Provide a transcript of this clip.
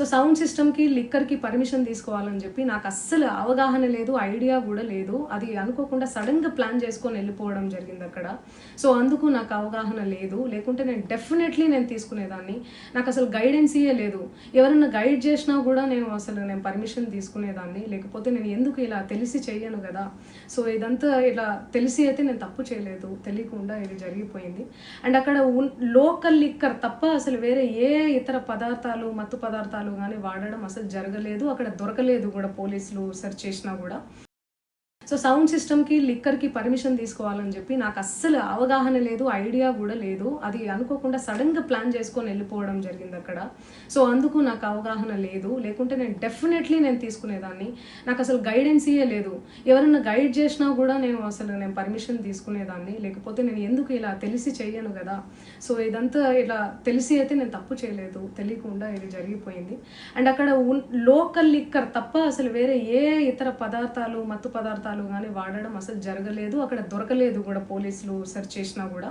So sound సిస్టమ్కి లిక్కర్కి permission తీసుకోవాలని చెప్పి నాకు అస్సలు అవగాహన లేదు ఐడియా కూడా లేదు. అది అనుకోకుండా సడన్గా ప్లాన్ చేసుకొని వెళ్ళిపోవడం జరిగింది అక్కడ. సో అందుకు నాకు అవగాహన లేదు. లేకుంటే నేను డెఫినెట్లీ నేను తీసుకునేదాన్ని. నాకు అసలు గైడెన్సీయే లేదు. ఎవరైనా గైడ్ చేసినా కూడా నేను అసలు నేను పర్మిషన్ తీసుకునేదాన్ని. లేకపోతే నేను ఎందుకు ఇలా తెలిసి చేయను కదా? సో ఇదంతా ఇలా తెలిసి అయితే నేను తప్పు చేయలేదు. తెలియకుండా ఇది జరిగిపోయింది. అండ్ అక్కడ లోకల్ లిక్కర్ తప్ప అసలు వేరే ఏ ఇతర పదార్థాలు మత్తు పదార్థాలు కానీ వాడడం అసలు జరగలేదు. అక్కడ దొరకలేదు కూడా పోలీసులు సెర్చ్ చేసినా కూడా. సో సౌండ్ సిస్టమ్కి లిక్కర్కి పర్మిషన్ తీసుకోవాలని చెప్పి నాకు అస్సలు అవగాహన లేదు ఐడియా కూడా లేదు. అది అనుకోకుండా సడన్గా ప్లాన్ చేసుకొని వెళ్ళిపోవడం జరిగింది అక్కడ. సో అందుకు నాకు అవగాహన లేదు. లేకుంటే నేను డెఫినెట్లీ నేను తీసుకునేదాన్ని. నాకు అసలు గైడెన్సీయే లేదు. ఎవరైనా గైడ్ చేసినా కూడా నేను అసలు నేను పర్మిషన్ తీసుకునేదాన్ని. లేకపోతే నేను ఎందుకు ఇలా తెలిసి చెయ్యను కదా? సో ఇదంతా ఇలా తెలిసి అయితే నేను తప్పు చేయలేదు. తెలియకుండా ఇది జరిగిపోయింది. అండ్ అక్కడ లోకల్ లిక్కర్ తప్ప అసలు వేరే ఏ ఇతర పదార్థాలు మత్తు పదార్థాలు కానీ వాడడం అసలు జరగలేదు. అక్కడ దొరకలేదు కూడా పోలీసులు సెర్చ్ చేసినా కూడా.